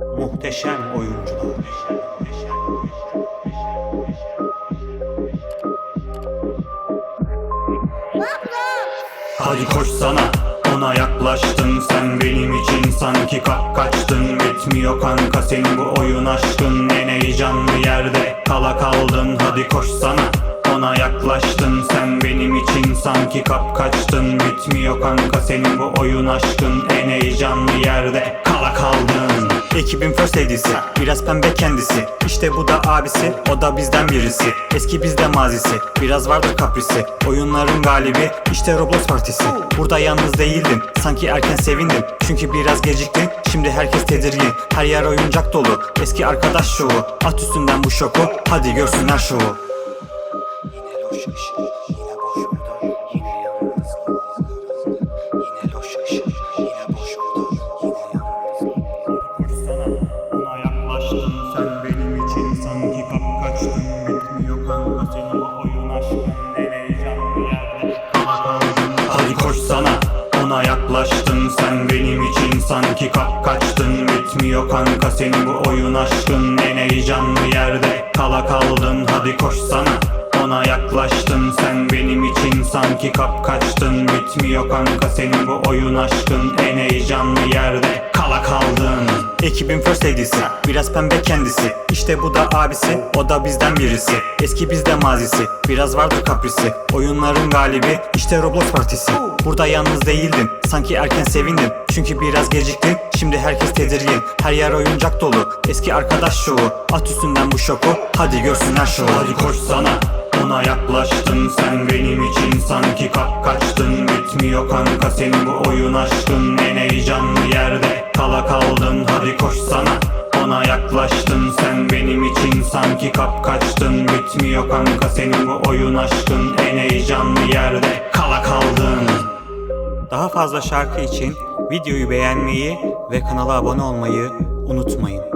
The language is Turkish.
Muhteşem oyuncular. Hadi koşsana ona yaklaştın. Sen benim için sanki kap kaçtın. Bitmiyor kanka senin bu oyun aşkın. En heyecanlı yerde kala kaldın. Hadi koşsana ona yaklaştın. Sen benim için sanki kap kaçtın. Bitmiyor kanka senin bu oyun aşkın. En heyecanlı yerde kala kaldın Ekibin first lady'si biraz pembe kendisi. İşte bu da abisi o da bizden birisi. Eski bizde mazisi biraz vardır kaprisi. Oyunların galibi işte Roblox partisi. Burada yalnız değildin sanki erken sevindin Çünkü biraz geciktin şimdi herkes tedirgin. Her yer oyuncak dolu eski arkadaş şovu. At üstünden bu şoku hadi görsünler şovu. Yine loş ışık, yine boş oda, yine yalnız Yine loş ışık, Hadi koşsana ona yaklaştın sen benim için. Sanki kap kaçtın. Bitmiyor kanka senin bu oyun aşkın. En heyecanlı yerde kala kaldın. Hadi koşsana ona yaklaştın sen benim için. Sanki kap kaçtın. Bitmiyor kanka senin bu oyun aşkın. En heyecanlı yerde kala kaldın. Ekibin first lady'si biraz pembe kendisi. İşte bu da abisi o da bizden birisi. Eski bizde mazisi biraz vardır kaprisi. Oyunların galibi işte Roblox partisi. Burada yalnız değildin sanki erken sevindin. Çünkü biraz geciktin şimdi herkes tedirgin. Her yer oyuncak dolu eski arkadaş şovu. At üstünden bu şoku hadi görsünler şovu. Hadi koşsana ona yaklaştın sen. Benim için sanki kap kaçtın. Bitmiyor kanka senin bu oyun aşkın ona yaklaştın sen benim için sanki kap kaçtın. Bitmiyor kanka senin bu oyun aşkın en heyecanlı yerde kala kaldın. Daha fazla şarkı için videoyu beğenmeyi ve kanala abone olmayı unutmayın.